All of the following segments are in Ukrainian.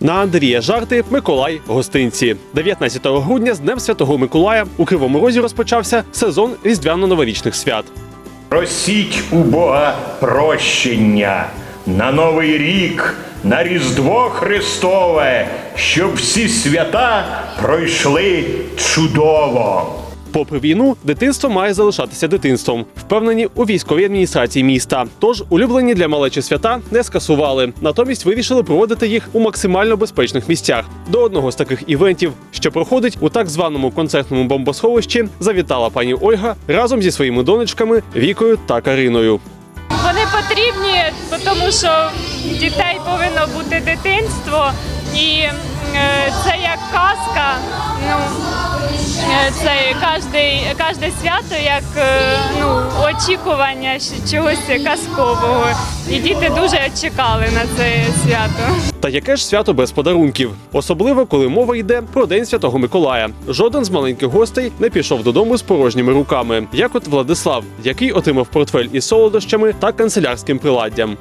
На Андрія жарти, Миколай гостинці. 19 грудня з Днем Святого Миколая у Кривому Розі розпочався сезон різдвяно-новорічних свят. Просіть у Бога прощення на Новий рік, на Різдво Христове, щоб всі свята пройшли чудово. Попри війну, дитинство має залишатися дитинством. Впевнені у військовій адміністрації міста. Тож улюблені для малечі свята не скасували. Натомість вирішили проводити їх у максимально безпечних місцях. До одного з таких івентів, що проходить у так званому концертному бомбосховищі, завітала пані Ольга разом зі своїми донечками Вікою та Кариною. Вони потрібні, тому що дітей повинно бути дитинство, і це як казка. Ну е, це кожне, кожне свято як е, ну, очікування чогось казкового. І діти дуже чекали на це свято. Та яке ж свято без подарунків? Особливо, коли мова йде про День Святого Миколая. Жоден з маленьких гостей не пішов додому з порожніми руками, як от Владислав, який отримав портфель із солодощами та канцелярським приладдям.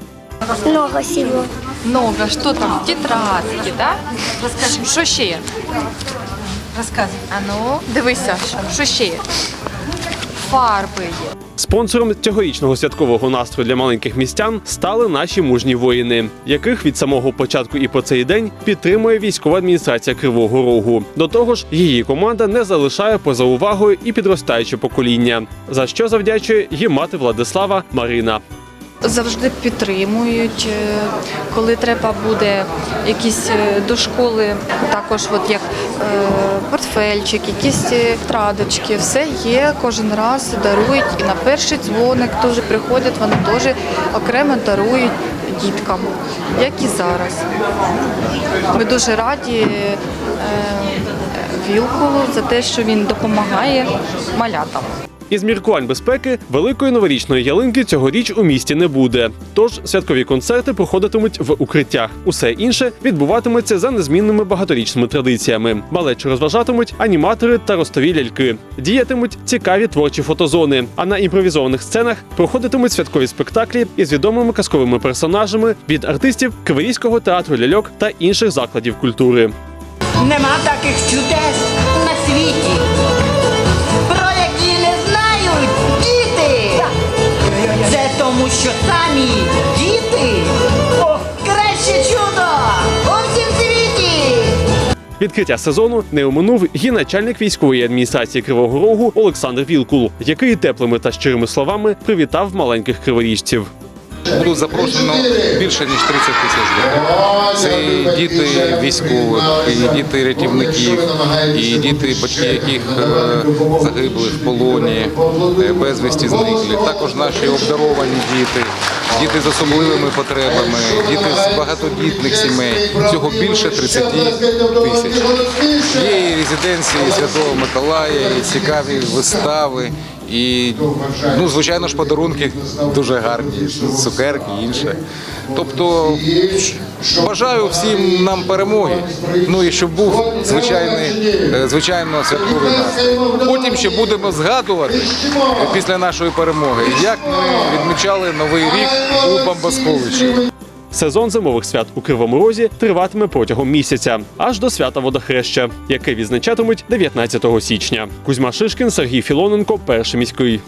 Много всего. Много. Що там? Тетрадки, да? Розкажи, що ще є? Розказуй. А ну, дивися, що- що ще є? Фарби є. Спонсором цьогорічного святкового настрою для маленьких містян стали наші мужні воїни, яких від самого початку і по цей день підтримує військова адміністрація Кривого Рогу. До того ж, її команда не залишає поза увагою і підростаюче покоління, за що завдячує їм мати Владислава Марина. Завжди підтримують, е, коли треба буде якісь е, до школи, також от як е, портфельчик, якісь втрадочки, традочки, все є, кожен раз дарують. І на перший дзвоник теж приходять, вони теж окремо дарують діткам, як і зараз. Ми дуже раді е, Вілкулу за те, що він допомагає малятам. Із міркувань безпеки великої новорічної ялинки цьогоріч у місті не буде. Тож святкові концерти проходитимуть в укриттях. Усе інше відбуватиметься за незмінними багаторічними традиціями. Малечі розважатимуть аніматори та ростові ляльки. Діятимуть цікаві творчі фотозони. А на імпровізованих сценах проходитимуть святкові спектаклі із відомими казковими персонажами від артистів Київського театру ляльок та інших закладів культури. Нема таких чудес на світі, про які не знають діти. Це тому, що самі діти краще чудо у всім світі. Відкриття сезону не оминув і начальник військової адміністрації Кривого Рогу Олександр Вілкул, який теплими та щирими словами привітав маленьких криворіжців. Було запрошено більше ніж 30 тисяч дітей. Це і діти військових, і діти рятівників, і діти, батьки яких е, загибли в полоні, е, безвісті зниклі. Також наші обдаровані діти, діти з особливими потребами, діти з багатодітних сімей. Всього більше 30 тисяч. Є і резиденції Святого Миколая, і цікаві вистави. І ну, звичайно ж, подарунки дуже гарні, цукерки і інше. Тобто бажаю всім нам перемоги. Ну і щоб був звичайний, е, звичайно святковий настрій. Потім ще будемо згадувати після нашої перемоги, як ми відмічали новий рік у бомбосховищі. Сезон зимових свят у Кривому Розі триватиме протягом місяця, аж до свята водохреща, яке відзначатимуть 19 січня. Кузьма Шишкін, Сергій Філоненко, перший міський.